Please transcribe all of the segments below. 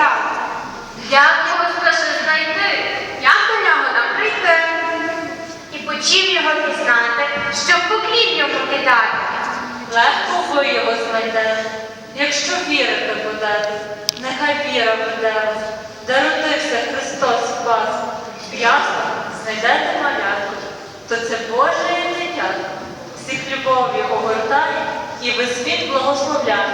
привітати. Як його скажи знайти? Як до нього нам прийти? І почів його пізнати, щоб поклін йому кидати. Легко ви його знайдете, якщо вірити будете. Нехай віра веде вас, де родився Христос Спас. В ясно знайдете малятку, то це Боже дитятко. Всіх любов'ю огортає і весь світ благословляє.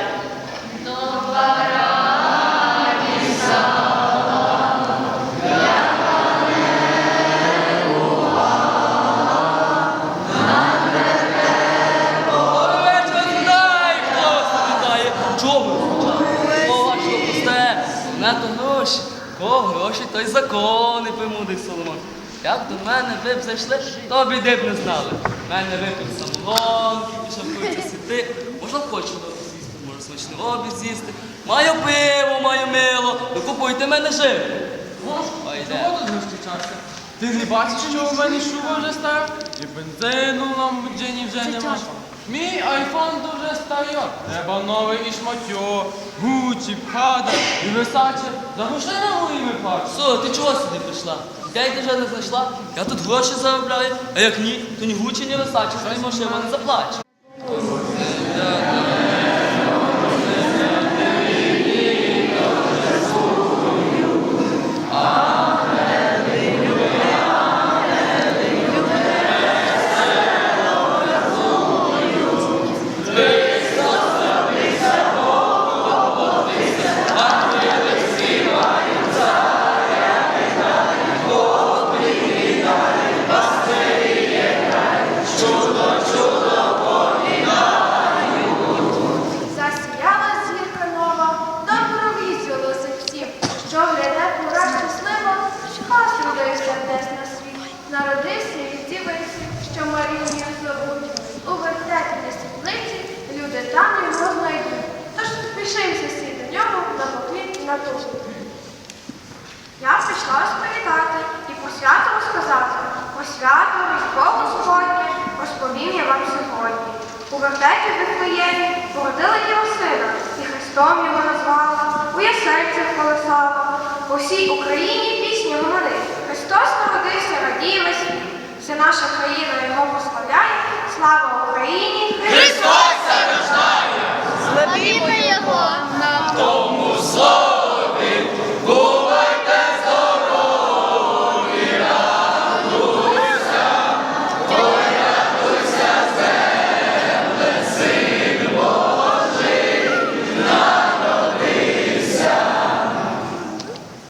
То гроші. Кого гроші, то й закони примудрив Соломон. Як до мене ви б зайшли, то біди б не знали. Мене випив самогонки, пішов курити сіти. Можна хочу з'їсти, може смачний обід з'їсти. Маю пиво, маю мило. Ви купуйте мене живо. Ой. Чого тут розкричався? Ти не бачиш, що у мене шуба вже стара? І бензину в ламбоджині вже нема. Мій айфон дуже старий. Треба новий і шматьо, гучі, пхада і висаче. За на моїми плачу. Со, ти чого сюди прийшла? Я й не знайшла. Я тут гроші заробляю, а як ні, то ні гучі, ні висачі, свої машини не заплачу. На. Я прийшла вас привітати і по святу розказати. По святу Різдвову сьогодні розповім я вам сьогодні. У вертепі Вифлеємі породила його сина, і Христом його назвала, у ясельцях колесала. По всій Україні пісню гомонить. Христос народився, весь. Вся наша країна його прославляє. Слава